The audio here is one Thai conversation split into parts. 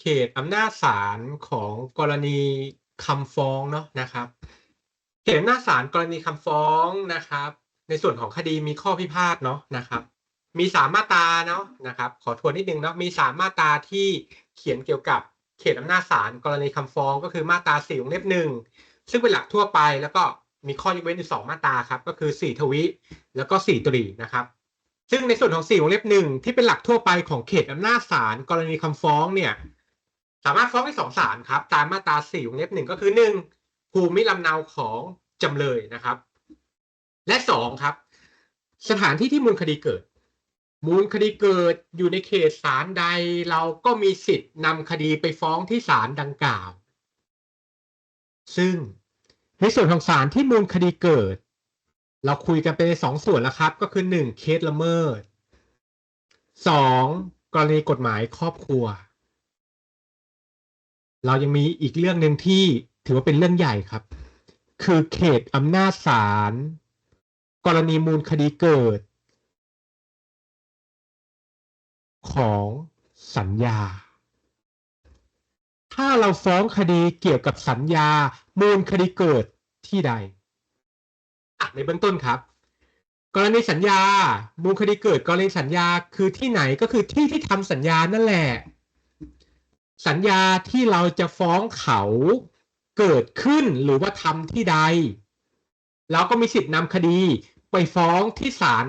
เขตอำนาจศาลของกรณีคำฟ้องเนาะนะครับ เขตอำนาจศาลกรณีคำฟ้องนะครับ ในส่วนของคดีมีข้อพิพาทเนาะนะครับ มีสามมาตราเนาะนะครับ ขอทวนนิดนึงเนาะมีสามมาตราที่เขียนเกี่ยวกับเขตอำนาจศาลกรณีคำฟ้องก็คือมาตราสี่วงเล็บหนึ่งซึ่งเป็นหลักทั่วไปแล้วก็มีข้อยกเว้นอยู่สองมาตราครับก็คือสี่ทวิแล้วก็สี่ตรีนะครับซึ่งในส่วนของสี่วงเล็บหนึ่งที่เป็นหลักทั่วไปของเขตอำนาจศาลกรณีคำฟ้องเนี่ย สามารถฟ้องได้สองศาลครับ ตามมาตราสี่วงเล็บหนึ่งก็คือหนึ่งภูมิลำเนาของจำเลยนะครับ และสองครับ สถานที่ที่มูลคดีเกิด มูลคดีเกิดอยู่ในเขตศาลใด เราก็มีสิทธิ์นำคดีไปฟ้องที่ศาลดังกล่าว ซึ่งในส่วนของศาลที่มูลคดีเกิด เราคุยกันไปในสองส่วนแล้วครับ ก็คือหนึ่งเคสละเมิดสองกรณีกฎหมายครอบครัว เรายังมีอีกเรื่องหนึ่งที่ถือว่าเป็นเรื่องใหญ่ครับ คือเขตอำนาจศาลกรณีมูลคดีเกิด ของสัญญา ถ้าเราฟ้องคดีเกี่ยวกับสัญญา มูลคดีเกิดที่ใดในเบื้องต้นครับ กรณีสัญญา มูลคดีเกิดกรณีสัญญาคือที่ไหนก็คือที่ที่ทำสัญญานั่นแหละ สัญญาที่เราจะฟ้องเขาเกิดขึ้นหรือว่าทำที่ใด เราก็มีสิทธิ์นำคดีไปฟ้องที่ศาล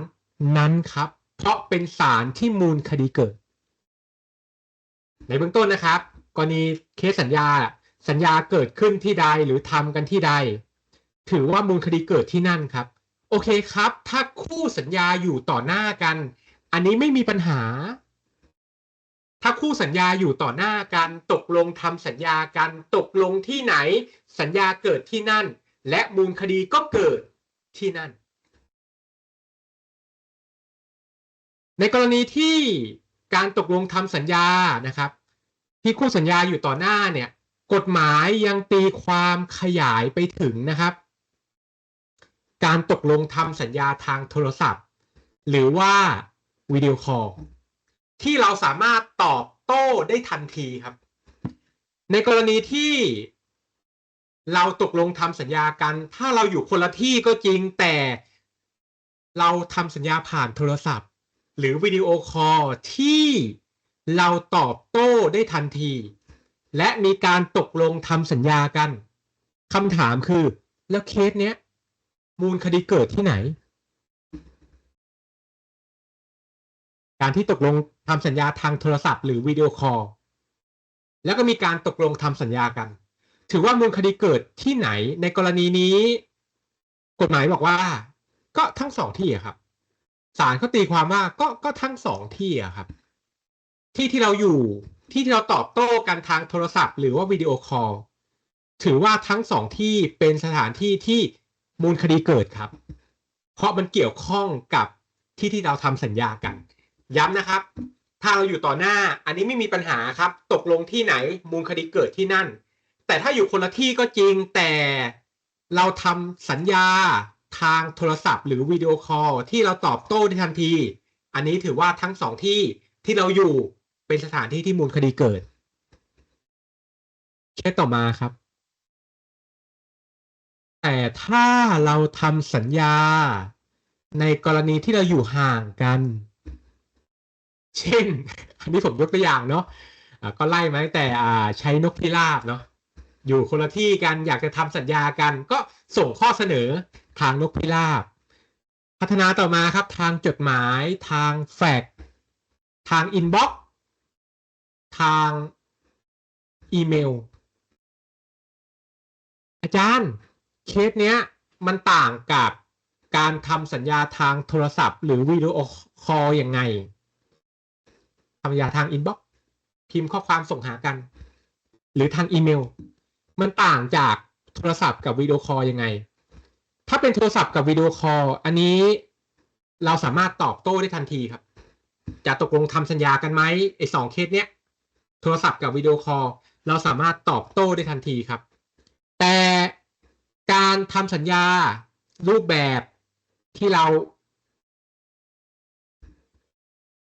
นั้นครับ เพราะเป็นศาลที่มูลคดีเกิด ในเบื้องต้นนะครับ กรณีเคสสัญญา สัญญาเกิดขึ้นที่ใดหรือทำกันที่ใด ถือว่ามูลคดีเกิดที่นั่นครับ โอเคครับ ถ้าคู่สัญญาอยู่ต่อหน้ากัน อันนี้ไม่มีปัญหา ถ้าคู่สัญญาอยู่ต่อหน้ากันตกลงทำสัญญากันตกลงที่ไหน สัญญาเกิดที่นั่น และมูลคดีก็เกิดที่นั่น ในกรณีที่การตกลงทำสัญญานะครับ ที่คู่สัญญาอยู่ต่อหน้าเนี่ยกฎหมายยังตีความขยายไปถึงนะครับ การตกลงทำสัญญาทางโทรศัพท์ หรือว่าวิดีโอคอล ที่เราสามารถตอบโต้ได้ทันทีครับ ในกรณีที่เราตกลงทำสัญญากัน ถ้าเราอยู่คนละที่ก็จริงแต่เราทำสัญญาผ่านโทรศัพท์ หรือวิดีโอคอลที่เราตอบโต้ได้ทันที และมีการตกลงทำสัญญากันคำถามคือ แล้วเคสเนี้ย มูลคดีเกิดที่ไหน การที่ตกลง ทำสัญญาทางโทรศัพท์หรือวิดีโอคอลแล้วก็มีการตกลงทำสัญญากัน ถือว่ามูลคดีเกิดที่ไหนในกรณีนี้ กฎหมายบอกว่า ก็ทั้งสองที่ครับศาลเขาตีความว่าก็ก็ทั้งสองที่ครับ ที่ที่เราอยู่ที่ที่เราตอบโต้กันทางโทรศัพท์ หรือว่าวิดีโอคอลถือว่าทั้งสองที่เป็นสถานที่ที่มูลคดีเกิดครับ เพราะมันเกี่ยวข้องกับที่ที่เราทำสัญญากัน ย้ำนะครับ ถ้าเราอยู่ต่อหน้าอันนี้ไม่มีปัญหาครับ ตกลงที่ไหนมูลคดีเกิดที่นั่น แต่ถ้าอยู่คนละที่ก็จริงแต่เราทำสัญญาทางโทรศัพท์ หรือวิดีโอคอลที่เราตอบโต้ได้ทันที อันนี้ถือว่าทั้งสองที่ที่เราอยู่เป็นสถานที่ที่มูลคดีเกิดเคสต่อมาครับ แต่ถ้าเราทำสัญญาในกรณีที่เราอยู่ห่างกัน เช่น อันนี้ผมยกตัวอย่างเนาะก็ไล่มาตั้งแต่ใช้นกพิราบเนาะอยู่คนละที่กันอยากจะทำสัญญากันก็ส่งข้อเสนอทางนกพิราบ พัฒนาต่อมาครับทางจดหมายทางแฟกทางอินบ็อกทางอีเมล อาจารย์เคสเนี้ยมันต่างกับการทำสัญญาทางโทรศัพท์ หรือวิดีโอคอลยังไง ทำสัญญาทางอินบ็อกซ์พิมพ์ข้อความส่งหากัน หรือทางอีเมล มันต่างจากโทรศัพท์กับวิดีโอคอลยังไง ถ้าเป็นโทรศัพท์กับวิดีโอคอลอันนี้เราสามารถตอบโต้ได้ทันทีครับ จะตกลงทำสัญญากันไหมไอ้สองเคสเนี้ยโทรศัพท์กับวิดีโอคอลเราสามารถตอบโต้ได้ทันทีครับ แต่การทำสัญญารูปแบบที่เรา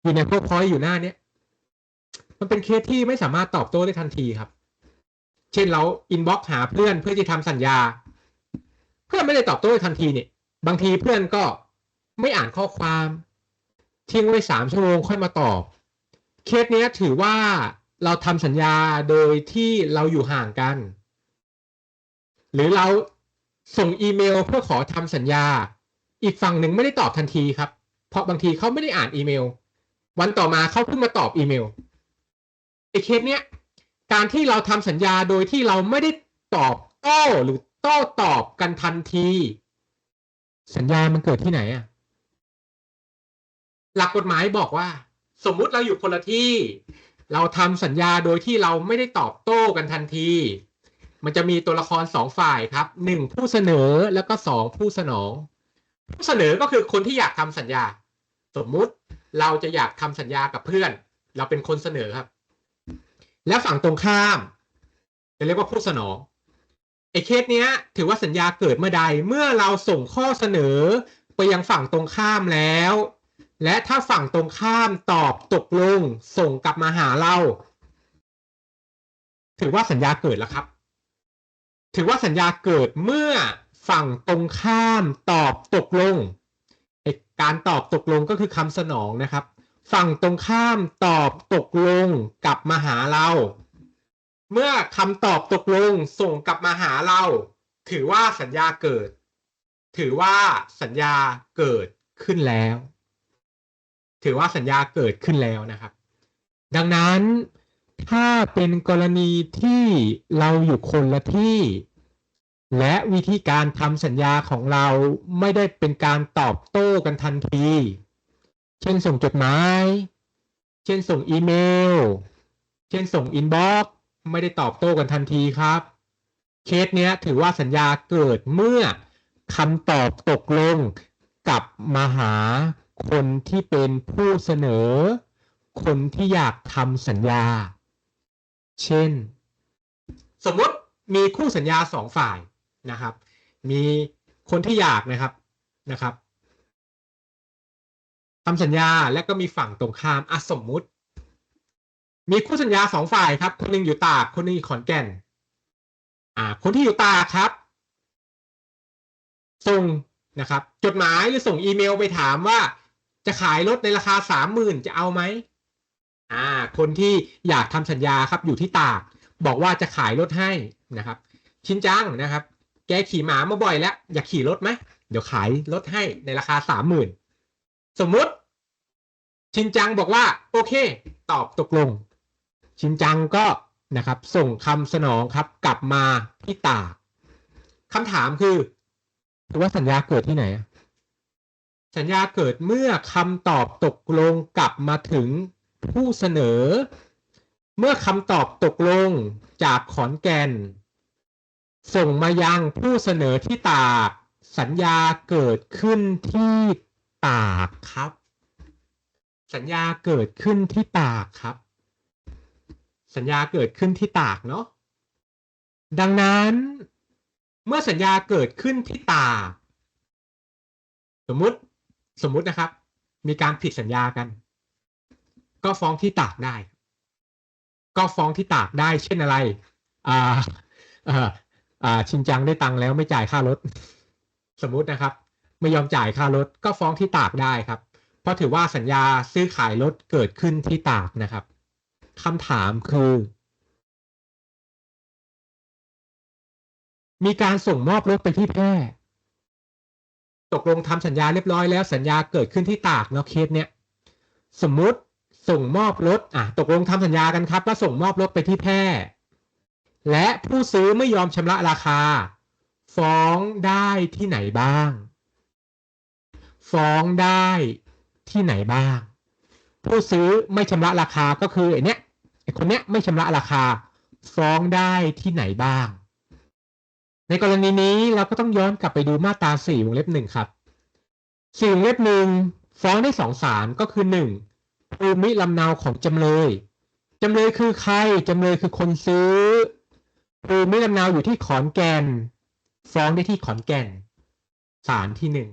อยู่ในพวกพอยอยู่หน้าเนี้ยมันเป็นเคสที่ไม่สามารถตอบโต้ได้ทันทีครับ เช่นเราอินบ็อกหาเพื่อนเพื่อที่ทำสัญญา เพื่อนไม่ได้ตอบโต้ทันทีเนี่ย บางทีเพื่อนก็ไม่อ่านข้อความทิ้งไว้สามชั่วโมงค่อยมาตอบ เคสนี้ถือว่าเราทำสัญญาโดยที่เราอยู่ห่างกัน หรือเราส่งอีเมลเพื่อขอทำสัญญา อีกฝั่งหนึ่งไม่ได้ตอบทันทีครับ เพราะบางทีเขาไม่ได้อ่านอีเมล วันต่อมาเขาเพิ่งมาตอบอีเมลไอ้เคสเนี้ยการที่เราทำสัญญาโดยที่เราไม่ได้ตอบโต้หรือโต้ตอบกันทันที สัญญามันเกิดที่ไหนอะหลักกฎหมายบอกว่า สมมุติเราอยู่คนละที่ เราทำสัญญาโดยที่เราไม่ได้ตอบโต้กันทันที มันจะมีตัวละครสองฝ่ายครับหนึ่งผู้เสนอแล้วก็สองผู้สนอง ผู้เสนอก็คือคนที่อยากทำสัญญา สมมุติ เราจะอยากทำสัญญากับเพื่อน เราเป็นคนเสนอครับ แล้วฝั่งตรงข้ามจะเรียกว่าผู้สนองไอ้เคสเนี้ย ถือว่าสัญญาเกิดเมื่อใดเมื่อเราส่งข้อเสนอไปยังฝั่งตรงข้ามแล้ว และถ้าฝั่งตรงข้ามตอบตกลงส่งกลับมาหาเรา ถือว่าสัญญาเกิดแล้วครับ ถือว่าสัญญาเกิดเมื่อฝั่งตรงข้ามตอบตกลง การตอบตกลงก็คือคำสนองนะครับ ฝั่งตรงข้ามตอบตกลงกลับมาหาเรา เมื่อคำตอบตกลงส่งกลับมาหาเรา ถือว่าสัญญาเกิด ถือว่าสัญญาเกิดขึ้นแล้ว ถือว่าสัญญาเกิดขึ้นแล้วนะครับ ดังนั้นถ้าเป็นกรณีที่เราอยู่คนละที่ และวิธีการทำสัญญาของเราไม่ได้เป็นการตอบโต้กันทันที เช่นส่งจดหมาย เช่นส่งอีเมล เช่นส่งอินบ็อกซ์ไม่ได้ตอบโต้กันทันทีครับ เคสเนี้ยถือว่าสัญญาเกิดเมื่อคำตอบตกลงกลับมาหาคนที่เป็นผู้เสนอ คนที่อยากทำสัญญา เช่น สมมติมีคู่สัญญาสองฝ่าย นะครับ มีคนที่อยากนะครับนะครับทำสัญญาและก็มีฝั่งตรงข้ามอะสมมุติ มีคู่สัญญาสองฝ่ายครับ คนหนึ่งอยู่ตากคนนึงอยู่ขอนแก่น อ่า คนที่อยู่ตากครับ ส่งนะครับ จดหมายหรือส่งอีเมลไปถามว่า จะขายรถในราคาสามหมื่นจะเอาไหมอ่า คนที่อยากทำสัญญาครับอยู่ที่ตาก บอกว่าจะขายรถให้นะครับ ชินจังนะครับ แกขี่หมามาบ่อยแล้ว อยากขี่รถไหมเดี๋ยวขายรถให้ในราคาสามหมื่นสมมุติ ชินจังบอกว่า โอเค ตอบตกลง ชินจังก็นะครับ ส่งคำสนองครับ กลับมาที่ตากคำถามคือว่าสัญญาเกิดที่ไหน สัญญาเกิดเมื่อคำตอบตกลงกลับมาถึงผู้เสนอ เมื่อคำตอบตกลงจากขอนแก่น ส่งมายังผู้เสนอที่ตาก สัญญาเกิดขึ้นที่ตากครับ สัญญาเกิดขึ้นที่ตากครับ สัญญาเกิดขึ้นที่ตากเนาะดังนั้นเมื่อสัญญาเกิดขึ้นที่ตาก สมมุติสมมุตินะครับ มีการผิดสัญญากัน ก็ฟ้องที่ตากได้ ก็ฟ้องที่ตากได้ เช่นอะไรอ่า อ่าชินจังได้ตังค์แล้วไม่จ่ายค่ารถ สมมุตินะครับ ไม่ยอมจ่ายค่ารถก็ฟ้องที่ตากได้ครับ เพราะถือว่าสัญญาซื้อขายรถเกิดขึ้นที่ตากนะครับคำถามคือ มีการส่งมอบรถไปที่แพร่ตกลงทำสัญญาเรียบร้อยแล้วสัญญาเกิดขึ้นที่ตากเนาะเคสเนี้ยสมมุติส่งมอบรถอะตกลงทำสัญญากันครับว่าส่งมอบรถไปที่แพร่ และผู้ซื้อไม่ยอมชำระราคา ฟ้องได้ที่ไหนบ้าง ฟ้องได้ที่ไหนบ้าง ผู้ซื้อไม่ชำระราคาก็คือไอ้เนี้ยไอ้คนเนี้ยไม่ชำระราคา ฟ้องได้ที่ไหนบ้าง ในกรณีนี้เราก็ต้องย้อนกลับไปดูมาตราสี่วงเล็บหนึ่งครับสี่วงเล็บหนึ่งฟ้องได้สองศาลก็คือหนึ่งภูมิลำเนาของจำเลยจำเลยคือใคร จำเลยคือคนซื้อ ภูมิลำเนาอยู่ที่ขอนแก่น ฟ้องได้ที่ขอนแก่น ศาลที่หนึ่ง